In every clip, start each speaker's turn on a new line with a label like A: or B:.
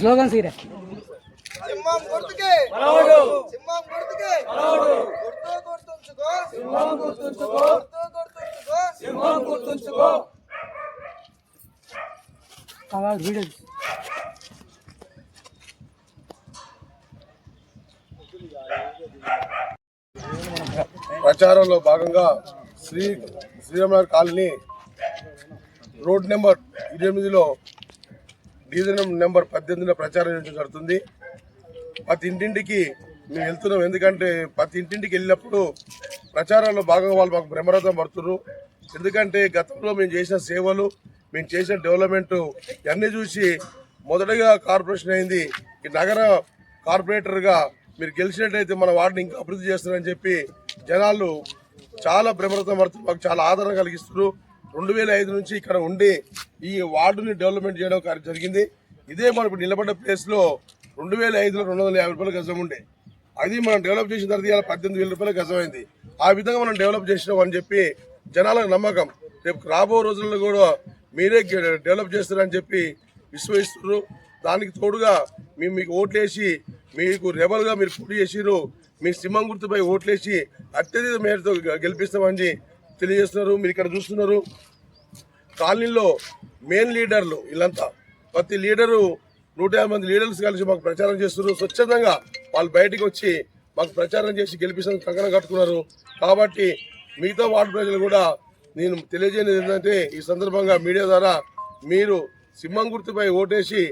A: Slogan సీరే.
B: సింహం గుర్తుకే. సింహం గుర్తుకే. గుర్తు గుర్తుంచుకో. సింహం గుర్తుంచుకో. గుర్తు గుర్తుంచుకో. సింహం గుర్తుంచుకో.
A: వీడియో
C: ప్రచారంలో భాగంగా Shri Sriramanagar colony road number ఎనిమిదిలో డివిజన్ నెంబర్ పద్దెనిమిదిలో ప్రచారం జరుగుతుంది. ప్రతి ఇంటింటికి మేము వెళ్తున్నాం. ఎందుకంటే ప్రతి ఇంటింటికి వెళ్ళినప్పుడు ప్రచారంలో భాగంగా వాళ్ళు మాకు బ్రహ్మరథం పడుతున్నారు. ఎందుకంటే గతంలో మేము చేసిన సేవలు మేము చేసిన డెవలప్మెంట్ ఇవన్నీ చూసి మొదటగా కార్పొరేషన్ అయింది. ఈ నగర కార్పొరేటర్గా మీరు గెలిచినట్టయితే మన వార్డుని ఇంకా అభివృద్ధి చేస్తారని చెప్పి జనాలు చాలా బ్రహ్మరథం పడుతున్నారు. మాకు చాలా ఆదరణ కలిగిస్తున్నారు. రెండు వేల ఐదు నుంచి ఇక్కడ ఉండి ఈ వార్డుని డెవలప్మెంట్ చేయడం జరిగింది. ఇదే మనం ఇప్పుడు నిలబడ్డ ప్లేస్లో రెండు వేల ఐదులో రెండు వందల యాభై రూపాయల గజం ఉండే. అది మనం డెవలప్ చేసిన తర్వాత పద్దెనిమిది వేల రూపాయల గజం అయింది. ఆ విధంగా మనం డెవలప్ చేసినాం అని చెప్పి జనాలకు నమ్మకం. రేపు రాబో రోజుల్లో కూడా మీరే డెవలప్ చేస్తారని చెప్పి విశ్వసిస్తున్నారు. దానికి తోడుగా మేము మీకు ఓట్లేసి మీకు రెబల్గా మీరు పోటీ చేసిరు మీ సింహం గుర్తుపై ఓట్లేసి అత్యధిక మేరతో గెలిపిస్తామని తెలియజేస్తున్నారు మీరు ఇక్కడ చూస్తున్నారు. కాలనీలో మెయిన్ లీడర్లు వీళ్ళంతా. ప్రతి లీడరు నూట యాభై మంది లీడర్స్ కలిసి మాకు ప్రచారం చేస్తున్నారు. స్వచ్ఛందంగా వాళ్ళు బయటికి వచ్చి మాకు ప్రచారం చేసి గెలిపించడానికి కంకణం కట్టుకున్నారు. కాబట్టి మిగతా వార్డు ప్రజలు కూడా నేను తెలియజేయనిది ఏంటంటే ఈ సందర్భంగా మీడియా ద్వారా మీరు సింహం గుర్తుపై ఓటేసి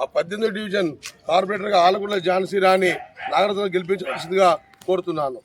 C: ఆ పద్దెనిమిది డివిజన్ కార్పొరేటర్గా ఆలగొండ ఝాన్సీ రాణి నాగరత్న గెలిపించవలసిందిగా కోరుతున్నాను.